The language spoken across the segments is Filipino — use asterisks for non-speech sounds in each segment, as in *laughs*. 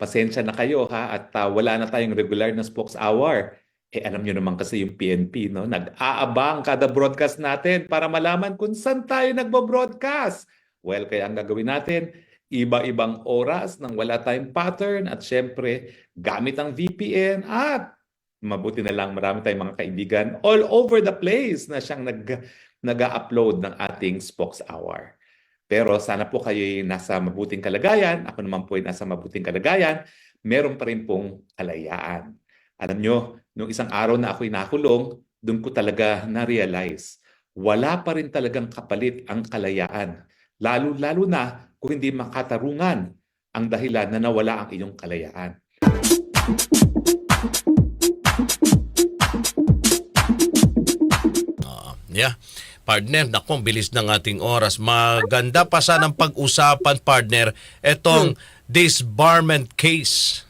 pasensya na kayo ha at ah, wala na tayong regular na spokes hour. Eh alam nyo naman kasi yung PNP, no? Nag-aabang kada broadcast natin para malaman kung saan tayo nagbo-broadcast. Well, kaya ang gagawin natin, iba-ibang oras nang wala tayong pattern at syempre gamit ang VPN at mabuti na lang marami tayong mga kaibigan all over the place na siyang nag nag-upload ng ating Spokes Hour. Pero sana po kayo nasa mabuting kalagayan. Ako naman po ay nasa mabuting kalagayan. Meron pa rin pong kalayaan. Alam nyo, nung isang araw na ako'y nakulong, doon ko talaga na-realize, wala pa rin talagang kapalit ang kalayaan. Lalo-lalo na kung hindi makatarungan ang dahilan na nawala ang iyong kalayaan. Yeah. Partner, naku, ang bilis ng ating oras. Maganda pa sanang pag-usapan, partner, etong disbarment case.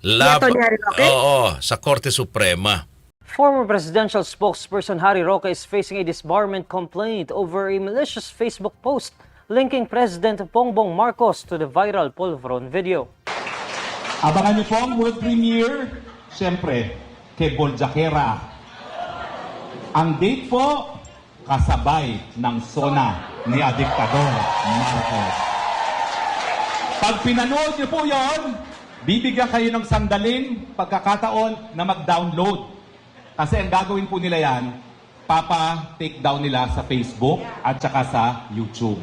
Lab- Atty. Harry Roque? Oo, sa Korte Suprema. Former presidential spokesperson Harry Roque is facing a disbarment complaint over a malicious Facebook post linking President Bongbong Marcos to the viral Polvoron video. Abangan niyo po ang world premiere, siyempre, kay Boljakera. Ang date po, kasabay ng sona ni Adiktador Marcos. Pag pinanood niyo po yon, bibigyan kayo ng sandaling pagkakataon na mag-download. Kasi ang gagawin po nila yan, papa take down nila sa Facebook at saka sa YouTube.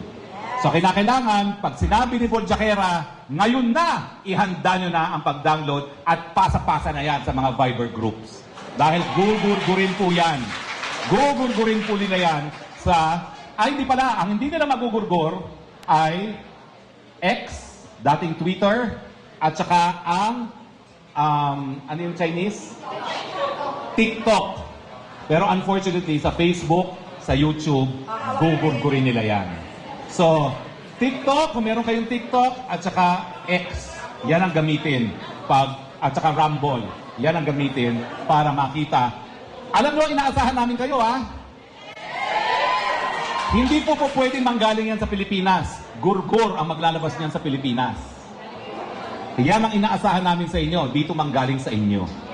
So kinakailangan, pag sinabi ni Boljakera, ngayon na, ihanda nyo na ang pag-download at pasa-pasa na yan sa mga Viber groups. Dahil gugurgurin po yan. Gugurgurin po nila yan sa, ay hindi pala, ang hindi nila magugurgur ay X, dating Twitter, at saka ang, um, ano yung Chinese? TikTok. Pero unfortunately, sa Facebook, sa YouTube, gugurgurin nila yan. So, TikTok, kung meron kayong TikTok, at saka X, yan ang gamitin. Pag, at saka Rumble, yan ang gamitin para makita. Alam nyo, inaasahan namin kayo, ha? Hindi po po pwedeng manggaling yan sa Pilipinas. Gurgur ang maglalabas niyan sa Pilipinas. Yan ang inaasahan namin sa inyo. Dito manggaling sa inyo.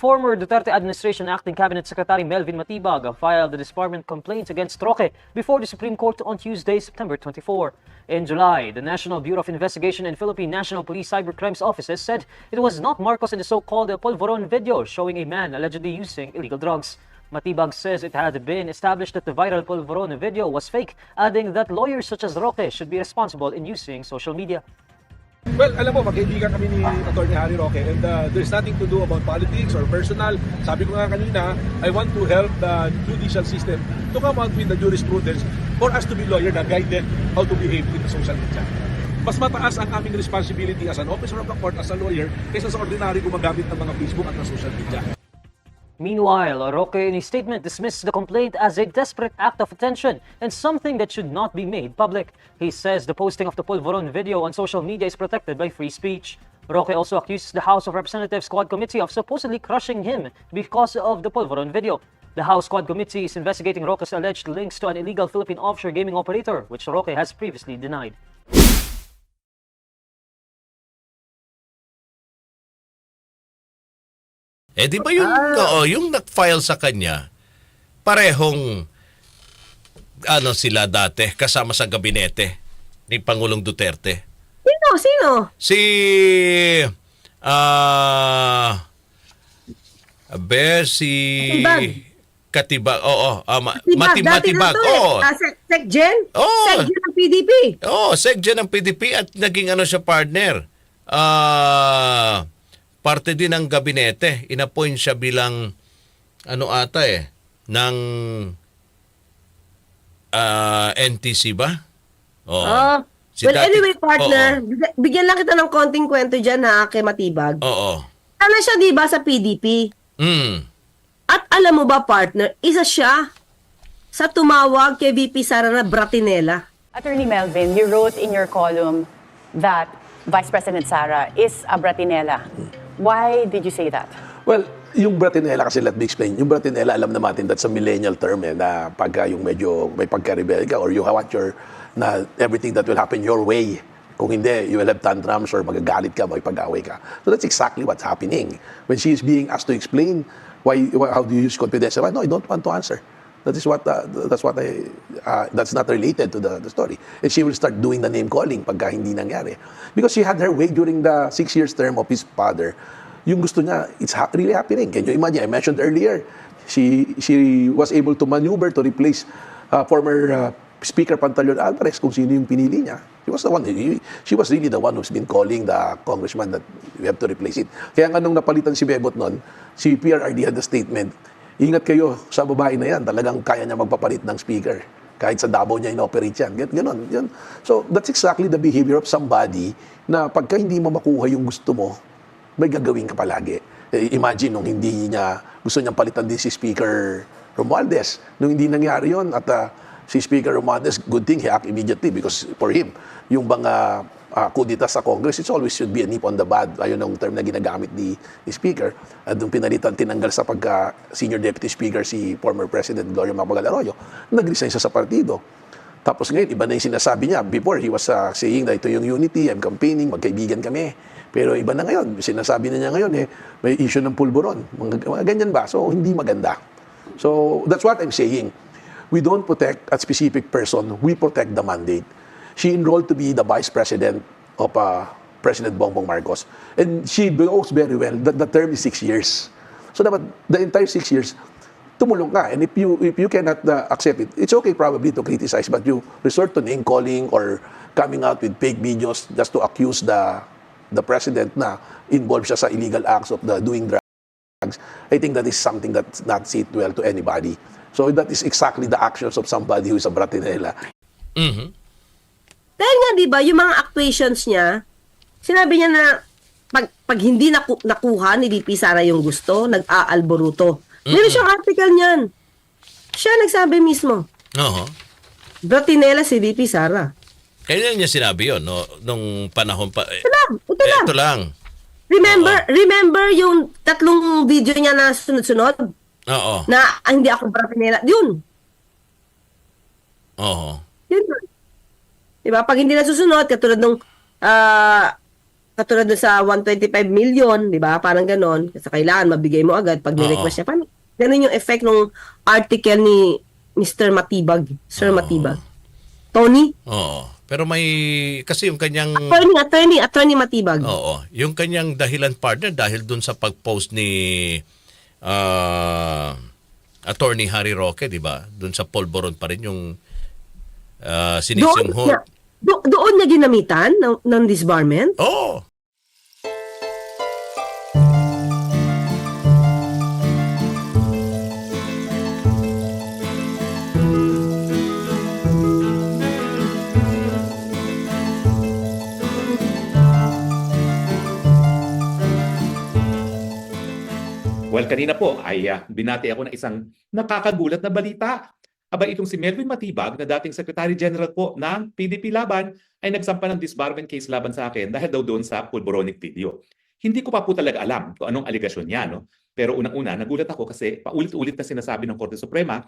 Former Duterte administration acting cabinet secretary Melvin Matibag filed a disbarment complaint against Roque before the Supreme Court on Tuesday, September 24. In July, the National Bureau of Investigation and Philippine National Police Cybercrimes offices said it was not Marcos in the so-called Polvoron video showing a man allegedly using illegal drugs. Matibag says it had been established that the viral Polvoron video was fake, adding that lawyers such as Roque should be responsible in using social media. Well, alam mo, magkaibigan kami ni Atty. Harry Roque and uh, there's nothing to do about politics or personal. Sabi ko nga kanina, I want to help the judicial system to come out with the jurisprudence for us to be lawyer na guide them how to behave in the social media. Mas mataas ang aming responsibility as an officer of the court, as a lawyer, kaysa sa ordinary gumagamit ng mga Facebook at ng social media. Meanwhile, Roque in a statement dismissed the complaint as a desperate act of attention and something that should not be made public. He says the posting of the Polvoron video on social media is protected by free speech. Roque also accuses the House of Representatives Squad Committee of supposedly crushing him because of the Polvoron video. The House Squad Committee is investigating Roque's alleged links to an illegal Philippine offshore gaming operator, which Roque has previously denied. Eh di ba yung, oo, yung nag-file sa kanya, parehong ano sila dati, kasama sa gabinete ni Pangulong Duterte. Sino? Sino? Si ah Abe, si Katibag. Katibag. Oo, ah, ma- Matibag, na to eh. Oo. Ah, Sec- Secgen? Oo. Secgen ng PDP. Oo, segja ng PDP at naging ano siya partner. Ah, parte din ng gabinete. Inappoint siya bilang ano ata eh ng ah, NTC ba? Oo. Ah, Si well, dati- anyway, partner, big- bigyan lang kita ng konting kwento dyan ha, kay Matibag. Oo. Sana siya, di ba, sa PDP? Mm. At alam mo ba, partner, isa siya sa tumawag kay VP Sara na Bratinela. Attorney Melvin, you wrote in your column that Vice President Sara is a Bratinela. Why did you say that? Well, yung Bratinela kasi let me explain. Yung Bratinela, alam naman natin that's a millennial term eh, na pagka yung medyo may pagka-rebel ka or you want your na everything that will happen your way. Kung hindi, you will have tantrums or magagalit ka, makipag-away ka. So that's exactly what's happening. When she is being asked to explain why, why how do you use confidential, no, I don't want to answer. That is what uh, that's what I uh, that's not related to the, the story. And she will start doing the name calling pagka hindi nangyari. Because she had her way during the six years term of his father. Yung gusto niya, it's ha- really happening. Can you imagine? I mentioned earlier, she she was able to maneuver to replace uh, former uh, Speaker Pantaleon Alvarez kung sino yung pinili niya. She was the one, he- she was really the one who's been calling the congressman that we have to replace it. Kaya nga nung napalitan si Bebot noon, si PRRD had the statement, ingat kayo sa babae na yan, talagang kaya niya magpapalit ng speaker. Kahit sa Davao niya inoperate yan. Gan- Ganon. Yan. So that's exactly the behavior of somebody na pagka hindi mo makuha yung gusto mo, may gagawin ka palagi. Eh, imagine nung hindi niya, gusto niyang palitan din si Speaker Romualdez. Nung hindi nangyari yon at ah, si Speaker Romualdez, good thing he act immediately because for him, yung mga uh, kudita sa Congress, it always should be a nip on the bad. Ayun ang term na ginagamit ni, ni Speaker. At nung pinalitan, tinanggal sa pagka Senior Deputy Speaker si former President Gloria Macapagal Arroyo, nag-resign siya sa partido. Tapos ngayon, iba na yung sinasabi niya. Before, he was uh, saying na ito yung unity, I'm campaigning, magkaibigan kami. Pero iba na ngayon. Sinasabi na niya ngayon, eh, may issue ng pulburon. Mga, mga ganyan ba? So, hindi maganda. So, that's what I'm saying. We don't protect a specific person. We protect the mandate. She enrolled to be the vice president of uh, President Bongbong Marcos. And she knows very well that the term is six years. So, dapat the entire six years, tumulong ka. And if you if you cannot uh, accept it, it's okay probably to criticize, but you resort to name calling or coming out with fake videos just to accuse the the president na involved siya sa illegal acts of the doing drugs. I think that is something that's not sit well to anybody. So that is exactly the actions of somebody who is a bratinela. Dahil nga, di ba, yung mga actuations niya, sinabi niya na pag, pag hindi naku- nakuha ni VP Sara yung gusto, nag-aalboruto. Meron siyang article niyan. Siya nagsabi mismo. Oo. Bratinela si VP Sara. Kailan niya sinabi yon no? Nung panahon pa. Eh, Ito lang, ito eh, lang. ito lang. Remember, remember yung tatlong video niya na sunod-sunod? Oo. Na ah, hindi ako Bratinela. Yun. Oo. Yun. Diba? Pag hindi nasusunod, katulad nung ah, katulad nung sa 125 million, di ba? Parang ganon. Kasi kailangan mabigay mo agad pag ni-request niya. Paano? Ganon yung effect ng article ni Mr. Matibag. Sir Matibag. Tony? Oo. Pero may kasi yung kanyang Attorney, attorney, attorney Matibag. Oo, yung kanyang dahilan partner dahil dun sa pag-post ni ah, Attorney Harry Roque, 'di ba? Dun sa Polvoron pa rin yung uh, doon, sinisinghot. niya, do- doon niya ginamitan ng, ng disbarment? Oo. Well, kanina po ay ah, binati ako ng isang nakakagulat na balita. Aba itong si Melvin Matibag na dating Secretary General po ng PDP Laban ay nagsampa ng disbarment case laban sa akin dahil daw doon sa pulboronic video. Hindi ko pa po talaga alam kung anong aligasyon niya. No? Pero unang-una, nagulat ako kasi paulit-ulit na sinasabi ng Korte Suprema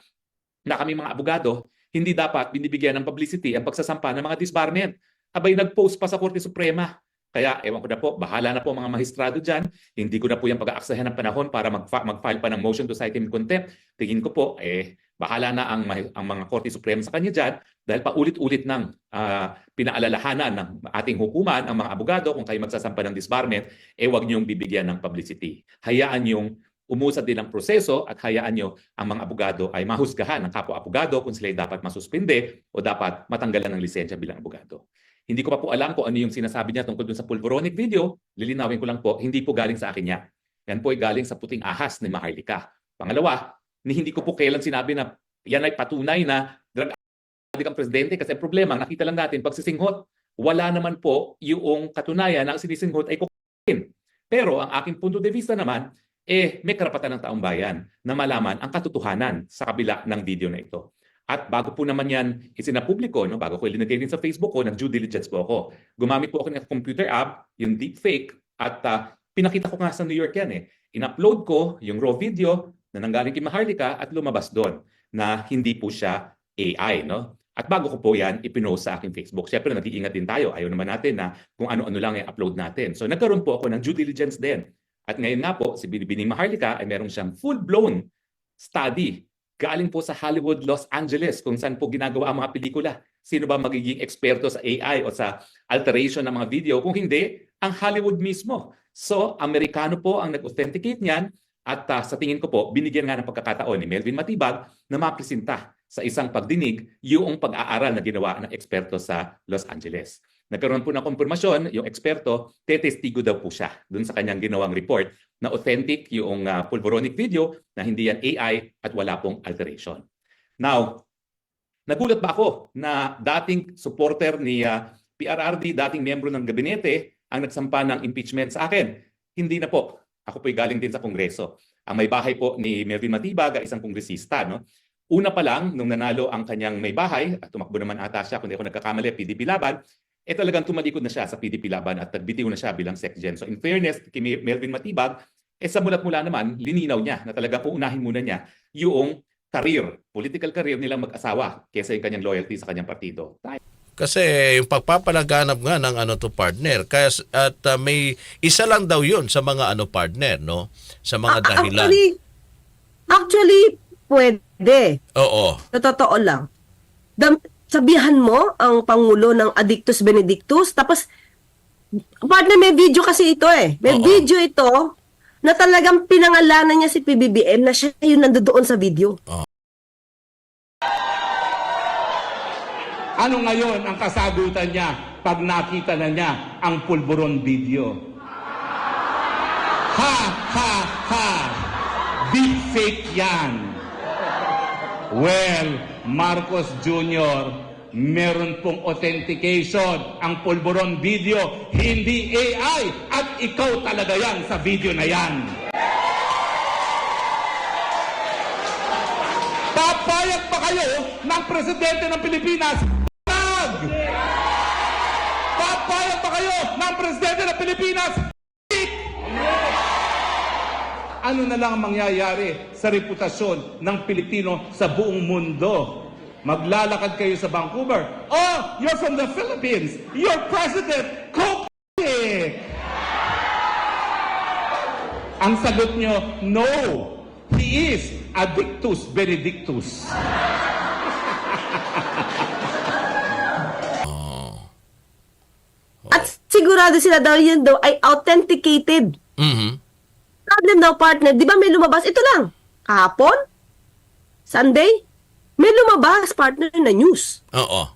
na kami mga abogado, hindi dapat binibigyan ng publicity ang pagsasampa ng mga disbarment. Abay, nag-post pa sa Korte Suprema. Kaya, ewan ko na po, bahala na po mga magistrado dyan. Hindi ko na po yung pag-aaksayan ng panahon para mag- mag-file pa ng motion to cite him contempt. Tingin ko po, eh, bahala na ang, ang mga Korte Suprema sa kanya dyan dahil paulit-ulit nang ah, pinaalalahanan ng ating hukuman, ang mga abogado, kung kayo magsasampa ng disbarment, eh huwag niyong bibigyan ng publicity. Hayaan yung umusad din ang proseso at hayaan nyo ang mga abogado ay mahusgahan ng kapwa-abogado kung sila'y dapat masuspinde o dapat matanggalan ng lisensya bilang abogado. Hindi ko pa po alam kung ano yung sinasabi niya tungkol dun sa pulveronic video. Lilinawin ko lang po, hindi po galing sa akin yan. Yan po ay galing sa puting ahas ni Maharlika. Pangalawa, ni hindi ko po kailan sinabi na yan ay patunay na drug addict ang presidente kasi problema, nakita lang natin, pag sisinghot, wala naman po yung katunayan na ang sinisinghot ay cocaine. Pero ang aking punto de vista naman, eh may karapatan ng taong bayan na malaman ang katotohanan sa kabila ng video na ito. At bago po naman yan isinapubliko, no, bago ko ilinagay din sa Facebook ko, nag-due diligence po ako. Gumamit po ako ng computer app, yung deepfake, at ah, pinakita ko nga sa New York yan eh. In-upload ko yung raw video na nanggaling kay Maharlika at lumabas doon na hindi po siya AI. No? At bago ko po yan, ipinost sa aking Facebook. Siyempre, nag-iingat din tayo. Ayaw naman natin na kung ano-ano lang i-upload natin. So nagkaroon po ako ng due diligence din. At ngayon nga po, si Binibining Maharlika ay meron siyang full-blown study galing po sa Hollywood, Los Angeles, kung saan po ginagawa ang mga pelikula. Sino ba magiging eksperto sa AI o sa alteration ng mga video? Kung hindi, ang Hollywood mismo. So, Amerikano po ang nag-authenticate niyan at ah, sa tingin ko po, binigyan nga ng pagkakataon ni Melvin Matibag na mapresenta sa isang pagdinig yung pag-aaral na ginawa ng eksperto sa Los Angeles. Nagkaroon po ng konfirmasyon, yung eksperto, tetestigo daw po siya dun sa kanyang ginawang report na authentic yung ah, pulveronic video na hindi yan AI at wala pong alteration. Now, nagulat ba ako na dating supporter ni ah, PRRD, dating miyembro ng gabinete, ang nagsampa ng impeachment sa akin? Hindi na po. Ako po'y galing din sa Kongreso. Ang may bahay po ni Melvin Matibag ay isang kongresista. No? Una pa lang, nung nanalo ang kanyang may bahay, at tumakbo naman ata siya, kung di ako nagkakamali, PDP Laban, eh talagang tumalikod na siya sa PDP Laban at nagbitiw na siya bilang SecGen. So in fairness kay Melvin Matibag, eh sa mulat-mula naman, lininaw niya na talaga uunahin muna niya yung career, political career nilang mag-asawa kaysa yung kanyang loyalty sa kanyang partido. Kasi yung pagpapalaganap nga ng ano to partner. Kaya at uh, may isa lang daw 'yun sa mga ano partner, no? Sa mga dahilan. Actually, actually, pwede. Oo. Sa totoo lang. Dam, sabihan mo ang Pangulo ng Addictus Benedictus, tapos, partner, may video kasi ito eh. May Oo. video ito na talagang pinangalanan niya si PBBM na siya yung nandoon sa video. Ano ngayon ang kasagutan niya pag nakita na niya ang pulburon video? Ha, ha, ha! Deep fake yan. Well, Marcos Jr., meron pong authentication ang pulburon video, hindi AI, at ikaw talaga yan sa video na yan. Papayag ba kayo ng presidente ng Pilipinas? Ng presidente ng Pilipinas? Ano na lang ang mangyayari sa reputasyon ng Pilipino sa buong mundo? Maglalakad kayo sa Vancouver. Oh, you're from the Philippines. Your president, Coke! Ang sagot nyo, no. He is Addictus Benedictus. Sigurado sila daw yun daw ay authenticated. Mhm. Problem daw, partner. Di ba may lumabas? Ito lang. Kahapon? Sunday? May lumabas, partner, na news. Oo.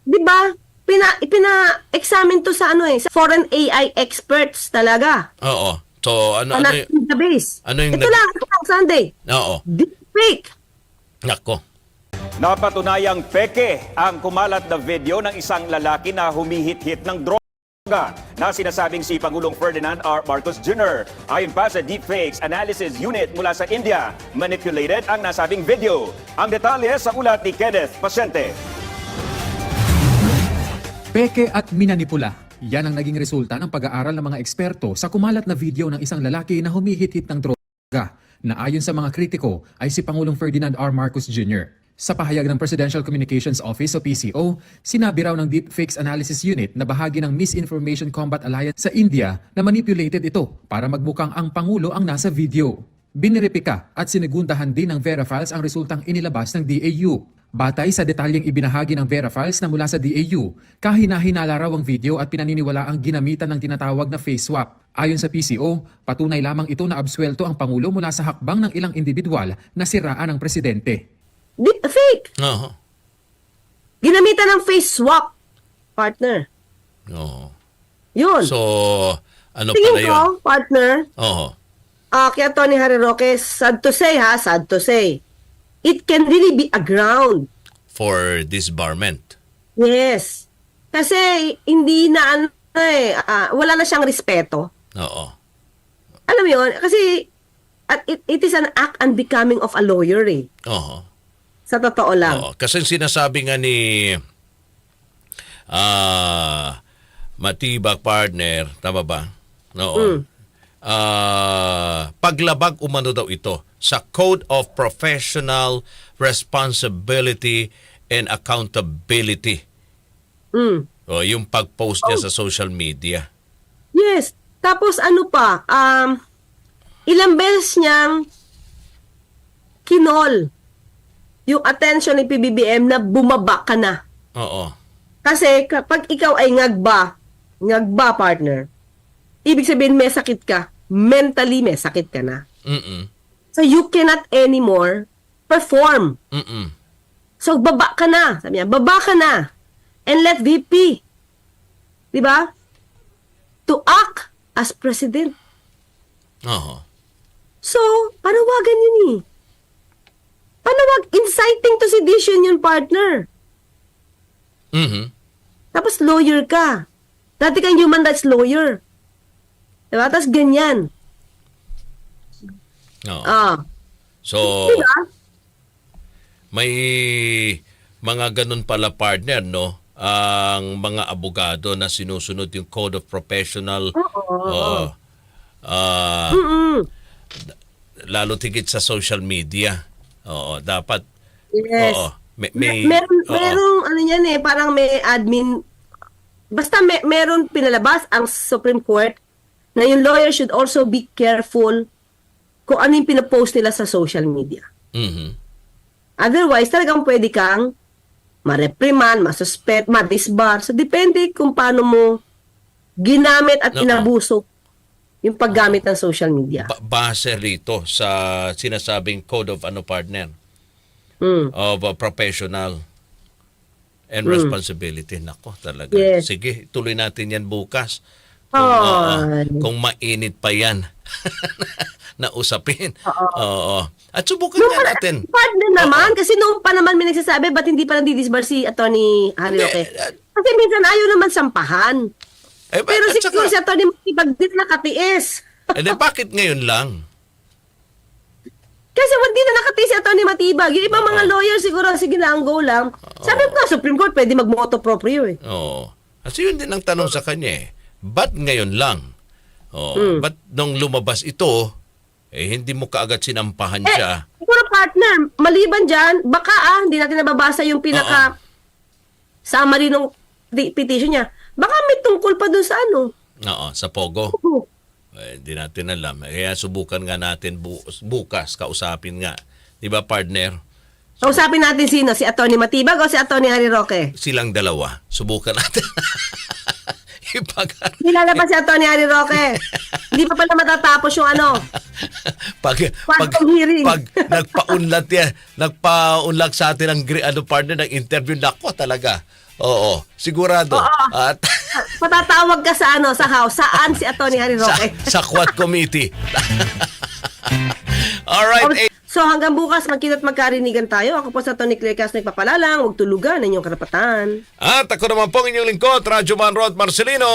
Di ba? Pina, ipina-examine to sa ano eh, sa foreign AI experts talaga. Oo. So ano Ano, ano y- database. ano yung Ito nag- lang, ito lang, Sunday. Oo. Deepfake. Nako. Napatunayang peke ang kumalat na video ng isang lalaki na humihit-hit ng droga na sinasabing si Pangulong Ferdinand R. Marcos Jr. Ayon pa sa Deepfakes Analysis Unit mula sa India, manipulated ang nasabing video. Ang detalye sa ulat ni Kenneth Pasente. Peke at minanipula. Yan ang naging resulta ng pag-aaral ng mga eksperto sa kumalat na video ng isang lalaki na humihit-hit ng droga na ayon sa mga kritiko ay si Pangulong Ferdinand R. Marcos Jr. Sa pahayag ng Presidential Communications Office o PCO, sinabi raw ng Deepfakes Analysis Unit na bahagi ng Misinformation Combat Alliance sa India na manipulated ito para magmukhang ang Pangulo ang nasa video. Binirepika at sinigundahan din ng Verifiles ang resultang inilabas ng DAU. Batay sa detalyeng ibinahagi ng Verifiles na mula sa DAU, kahina-hinala raw ang video at pinaniniwala ang ginamitan ng tinatawag na face swap. Ayon sa PCO, patunay lamang ito na absuelto ang Pangulo mula sa hakbang ng ilang individual na siraan ng presidente. Deepfake. Oo. Ginamitan ng face swap, partner. Oo. Yun. So ano Tingin pala ko, 'yun? partner, Oo. ah kaya Tony Harry Roque, sad to say ha, sad to say, it can really be a ground For disbarment. Yes. Kasi hindi na ano eh, ah, wala na siyang respeto. Oo. Alam mo yun? Kasi at it, it is an act unbecoming of a lawyer eh. Oo. Sa totoo lang. Oo, kasi sinasabi nga ni ah Matibak partner, tama ba? Oo. Ah, paglabag umano daw ito sa Code of Professional Responsibility and accountability. Mm. O, yung pag-post niya sa social media. Yes. Tapos ano pa, um, ilang beses niyang kinol yung attention ng PBBM na bumaba ka na. Oo. Kasi kapag ikaw ay ngagba, ngagba partner, ibig sabihin may sakit ka, mentally may sakit ka na. Mm-mm. So you cannot anymore perform. Mm-mm. So baba ka na. Sabi niya, baba ka na. And let VP, di ba? To act as president. Oo. So, panawagan yun eh. Panawag, inciting to sedition yun, partner. Mhm. Tapos lawyer ka. Dati kang human rights lawyer. Diba? Tapos ganyan. Oo. Ah. So, Diba? may mga ganun pala partner, no? Ang mga abogado na sinusunod yung Code of Professional. Oo. Ah, Mm-mm. lalo tigit sa social media. Oo, dapat. Yes. Oo. May, may, meron, oo. merong ano yan eh, parang may admin, basta may, meron pinalabas ang Supreme Court na yung lawyer should also be careful kung ano yung pinapost nila sa social media. Mhm. Otherwise, talagang pwede kang ma-reprimand, masuspect, ma-disbar. So, depende kung paano mo ginamit at Oo. inabuso yung paggamit ng social media. Ba- base rito sa sinasabing Code of ano partner Mm. of a professional and Mm. responsibility. Nako, talaga. Yes. Sige, tuloy natin yan bukas. Kung, Ay. oo, kung mainit pa yan *laughs* na usapin. Oo. At subukan Nung nga natin. Partner naman, kasi nung pa naman may nagsasabi, ba't hindi pa nandidisbar si Atty. Harry Roque? uh, Kasi minsan ayaw naman sampahan. Eh, Pero siguro saka- si Atty. Matibag din nakatiis. Eh, di, bakit ngayon lang? Kasi hindi na nakatiis si Atty. Matibag. Yung ibang mga lawyer siguro, sige lang, go lang. Sabi ko, Supreme Court, pwede mag-moto proprio eh. Oo. Kasi yun din ang tanong sa kanya eh. Ba't ngayon lang? Hmm. Ba't nung lumabas ito, eh hindi mo kaagad sinampahan Eh, siya? siguro partner, maliban dyan, baka ah, hindi natin nababasa yung pinaka summary ng petition niya. Baka may tungkol pa dun sa ano. Oo, sa Pogo. Oo. Eh, Hindi natin alam. Kaya subukan nga natin bu- bukas, kausapin nga. Di ba, partner? Kausapin natin sino, si Atty. Matibag o si Atty. Harry Roque? Silang dalawa. Subukan natin. *laughs* Ipag- Nilalabas si Atty. Harry Roque. *laughs* Hindi pa pala matatapos yung ano. pag, pag, Quantum hearing. pag nagpaunlat yan, nagpaunlat sa atin ng gri- ano partner ng interview, nako talaga. Oo, sigurado. At *laughs* Patatawag ka sa ano, sa house. Saan si Atty. Harry sa, Roque? sa Quad Committee. *laughs* All right, eh, So hanggang bukas magkita't magkarinigan tayo. Ako po sa Tony Claire Castro nagpapalalang. Huwag tulugan ang inyong karapatan. At ako naman po ang inyong lingkod, Radyo Man Rod Marcelino.